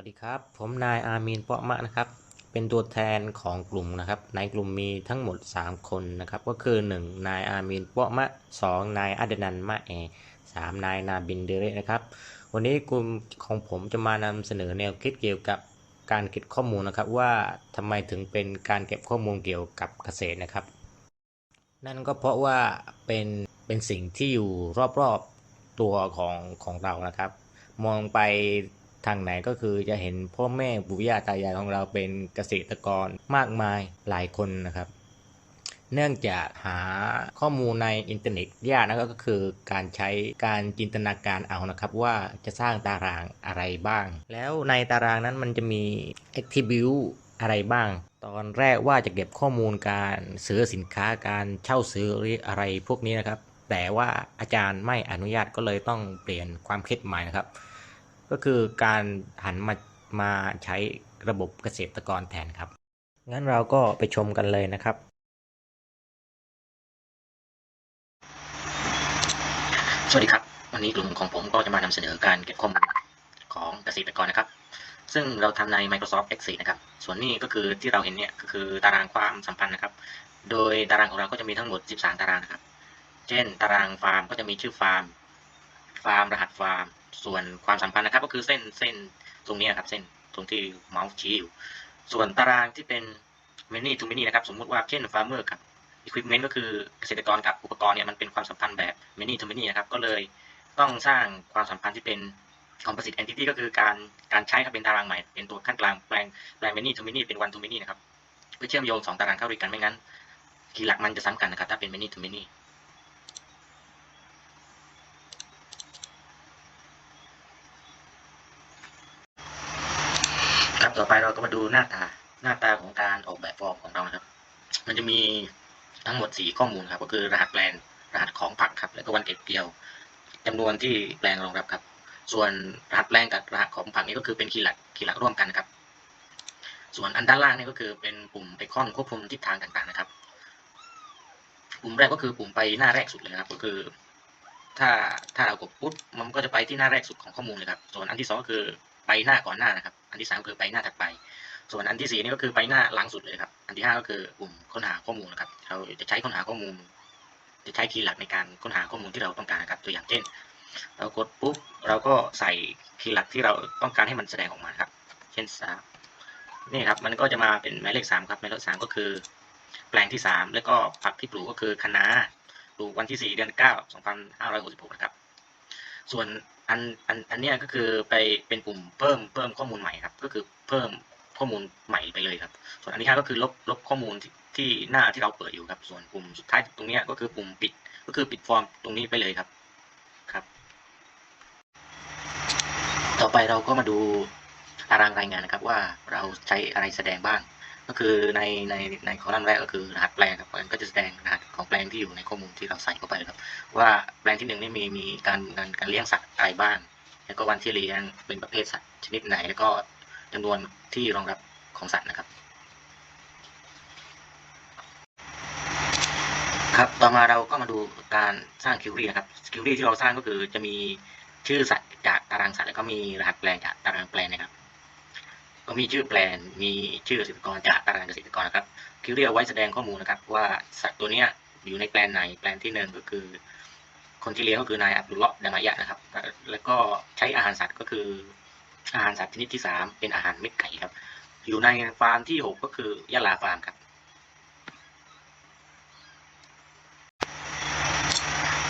วัสดีครับ ผมนายอามีนเปาะมะนะครับ เป็นตัวแทนของกลุ่มนะครับ ในกลุ่มมีทั้งหมด 3 คนนะครับ ก็คือ 1 นายอามีนเปาะมะ 2 นายอัดนันมะแอสามนายนาบินเดเรนะครับ วันนี้กลุ่มของผมจะมานำเสนอแนวคิดเกี่ยวกับการเก็บข้อมูลนะครับว่าทำไมถึงเป็นการเก็บข้อมูลเกี่ยวกับเกษตรนะครับ นั่นก็เพราะว่าเป็นเป็นสิ่งที่อยู่รอบๆตัวของของเรานะครับ มองไป ทางไหนก็คือจะเห็นพ่อแม่ปู่ย่าตายายของเราเป็นเกษตรกรมากมายหลายคนนะครับ เนื่องจากหาข้อมูลในอินเทอร์เน็ตยากนะก็คือการใช้การจินตนาการเอานะครับ ว่าจะสร้างตารางอะไรบ้าง แล้วในตารางนั้นมันจะมี attribute อะไรบ้าง ตอนแรกว่าจะเก็บข้อมูลการซื้อสินค้าการเช่าซื้ออะไรพวกนี้นะครับ แต่ว่าอาจารย์ไม่อนุญาตก็เลยต้องเปลี่ยนความคิดใหม่นะครับ ก็คือการหันมามาใช้ระบบเกษตรกรแทนครับ งั้นเราก็ไปชมกันเลยนะครับ สวัสดีครับ วันนี้กลุ่มของผมก็จะมานำเสนอการเก็บข้อมูลของเกษตรกรนะครับ ซึ่งเราทำใน Microsoft Excel นะครับ ส่วนนี้ก็คือที่เราเห็นเนี่ยก็คือตารางความสัมพันธ์นะครับ โดยตารางของเราก็จะมีทั้งหมด 13 ตารางนะครับ เช่น ตารางฟาร์มก็จะมีชื่อฟาร์ม ฟาร์มรหัสฟาร์ม ส่วนความสัมพันธ์นะครับก็คือเส้นเส้นตรงนี้ครับ เส้นตรงที่เมาส์ชี้อยู่ ส่วนตารางที่เป็น many to many นะครับ สมมุติว่าเช่น farmer กับ equipment ก็คือเกษตรกรกับอุปกรณ์เนี่ยมันเป็นความสัมพันธ์แบบ many to many นะครับ ก็เลยต้องสร้างความสัมพันธ์ที่เป็น composite entity ก็คือการการใช้ครับเป็นตารางใหม่ เป็นตัวขั้นกลางแปลงแปลง many to many เป็น one to many นะครับเพื่อเชื่อมโยงสองตารางเข้าด้วยกันไม่งั้นคีย์หลักมันจะซ้ำกันนะครับถ้าเป็น many to many ต่อไปเราก็มาดูหน้าตาหน้าตาของการออกแบบฟอร์มของเรานะครับ มันจะมีทั้งหมด 4 ข้อมูลครับ ก็คือรหัสแปลงรหัสของผักครับ แล้วก็วันเก็บเกี่ยวจำนวนที่แปลงรองรับครับ ส่วนรหัสแปลงกับรหัสของผักนี้ก็คือเป็นคีย์หลักคีย์หลักร่วมกันครับ ส่วนอันด้านล่างนี่ก็คือเป็นปุ่มไอคอนควบคุมทิศทางต่างๆนะครับ ปุ่มแรกก็คือปุ่มไปหน้าแรกสุดเลยครับ ก็คือ ถ้าถ้าเรากดปุ๊บมันก็จะไปที่หน้าแรกสุดของข้อมูลเลยครับ ส่วนอันที่สองก็คือ ไปหน้าก่อนหน้านะครับ อันที่สามคือไปหน้าถัดไป ส่วนอันที่สี่นี่ก็คือไปหน้าหลังสุดเลยครับ อันที่ห้าก็คือปุ่มค้นหาข้อมูลนะครับ เราจะใช้ค้นหาข้อมูล จะใช้คีย์หลักในการค้นหาข้อมูลที่เราต้องการนะครับ ตัวอย่างเช่น เรากดปุ๊บเราก็ใส่คีย์หลักที่เราต้องการให้มันแสดงออกมาครับ เช่นสามนี่ครับ มันก็จะมาเป็นหมายเลขสามครับ หมายเลขสามก็คือ แปลงที่สามแล้วก็ผักที่ปลูกก็คือคะน้าปลูกวันที่สี่เดือนเก้าสองพันห้าร้อยหกสิบหกนะครับ ส่วน อันอันอันเนี้ยก็คือไปเป็นปุ่มเพิ่มเพิ่มข้อมูลใหม่ครับ ก็คือเพิ่มข้อมูลใหม่ไปเลยครับ ส่วนอันที่ห้ก็คือลบลบข้อมูลที่ที่หน้าที่เราเปิดอยู่ครับ ส่วนปุ่มสุดท้ายตรงนี้ก็คือปุ่มปิด ก็คือปิดฟอร์มตรงนี้ไปเลยครับครับ ต่อไปเราก็มาดูตารางรายงานนะครับว่าเราใช้อะไรแสดงบ้าง ก็คือในในในคอลัมน์แรกก็คือรหัสแปลงครับมันก็จะแสดงรหัสของแปลงที่อยู่ในข้อมูลที่เราใส่เข้าไปครับ ว่าแปลงที่หนึ่งนี่มีมีการการการเลี้ยงสัตว์อะไรบ้างแล้วก็วันที่เลี้ยงเป็นประเภทสัตว์ชนิดไหน แล้วก็จำนวนที่รองรับของสัตว์นะครับ ครับต่อมาเราก็มาดูการสร้างคิวรีนะครับคิวรีที่เราสร้างก็คือจะมีชื่อสัตว์จากตารางสัตว์แล้วก็มีรหัสแปลงจากตารางแปลงนะครับ ก็มีชื่อแปลงมีชื่อเกษตรกรจากตารางเกษตรกรนะครับคิวรีเอาไว้แสดงข้อมูลนะครับ ว่าสัตว์ตัวเนี้ยอยู่ในแปลงไหน แปลงที่หนึ่งก็คือ คนที่เลี้ยงก็คือนายอับดุลเลาะดามายะนะครับ แล้วก็ใช้อาหารสัตว์ก็คือ อาหารสัตว์ชนิดที่สามเป็นอาหารเม็ดไก่ครับ อยู่ในฟาร์มที่หกก็คือยะลาฟาร์มครับ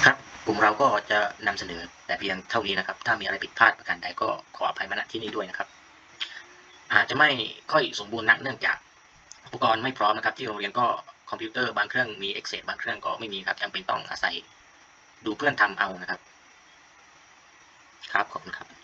ครับกลุ่มเราก็จะนำเสนอแต่เพียงเท่านี้นะครับ ถ้ามีอะไรผิดพลาดประการใดก็ขออภัยมาณที่นี้ด้วยนะครับ อาจจะไม่ค่อยสมบูรณ์นักเนื่องจากอุปกรณ์ไม่พร้อมนะครับ ที่โรงเรียนก็คอมพิวเตอร์บางเครื่องมี Excel บางเครื่องก็ไม่มีครับจำเป็นต้องอาศัยดูเพื่อนทำเอานะครับ ครับขอบคุณครับ